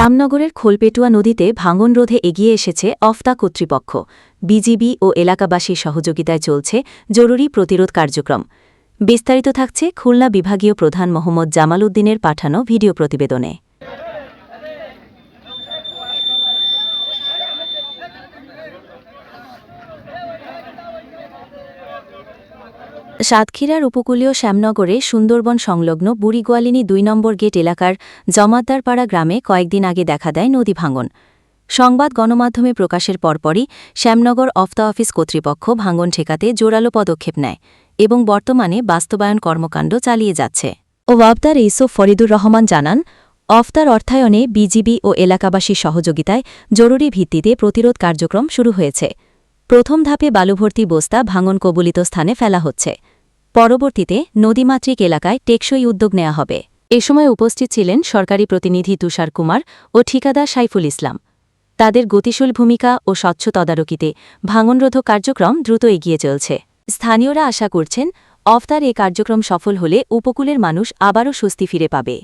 শ্যামনগরের খোলপেটুয়া নদীতে ভাঙন রোধে এগিয়ে এসেছে অফতা কর্তৃপক্ষ। বিজিবি ও এলাকাবাসীর সহযোগিতায় চলছে জরুরি প্রতিরোধ কার্যক্রম। বিস্তারিত থাকছে খুলনা বিভাগীয় প্রধান মোহাম্মদ জামাল উদ্দিনের পাঠানো ভিডিও প্রতিবেদনে। সাতক্ষীরার উপকূলীয় শ্যামনগরে সুন্দরবন সংলগ্ন বুড়িগোয়ালিনী দুই নম্বর গেট এলাকার জমাদ্দারপাড়া গ্রামে কয়েকদিন আগে দেখা দেয় নদী ভাঙন। সংবাদ গণমাধ্যমে প্রকাশের পরপরই শ্যামনগর অফতা অফিস কর্তৃপক্ষ ভাঙন ঠেকাতে জোরালো পদক্ষেপ নেয় এবং বর্তমানে বাস্তবায়ন কর্মকাণ্ড চালিয়ে যাচ্ছে। ওয়াবদার ইসো ফরিদুর রহমান জানান, অফতার অর্থায়নে বিজিবি ও এলাকাবাসীর সহযোগিতায় জরুরি ভিত্তিতে প্রতিরোধ কার্যক্রম শুরু হয়েছে। প্রথম ধাপে বালুভর্তি বস্তা ভাঙন কবলিত স্থানে ফেলা হচ্ছে। পরবর্তীতে নদীমাতৃক এলাকায় টেকসই উদ্যোগ নেওয়া হবে। এ সময় উপস্থিত ছিলেন সরকারি প্রতিনিধি তুষার কুমার ও ঠিকাদার সাইফুল ইসলাম। তাদের গতিশীল ভূমিকা ও স্বচ্ছ তদারকিতে ভাঙনরোধক কার্যক্রম দ্রুত এগিয়ে চলছে। স্থানীয়রা আশা করছেন, অফতার এ কার্যক্রম সফল হলে উপকূলের মানুষ আবারও স্বস্তি ফিরে পাবে।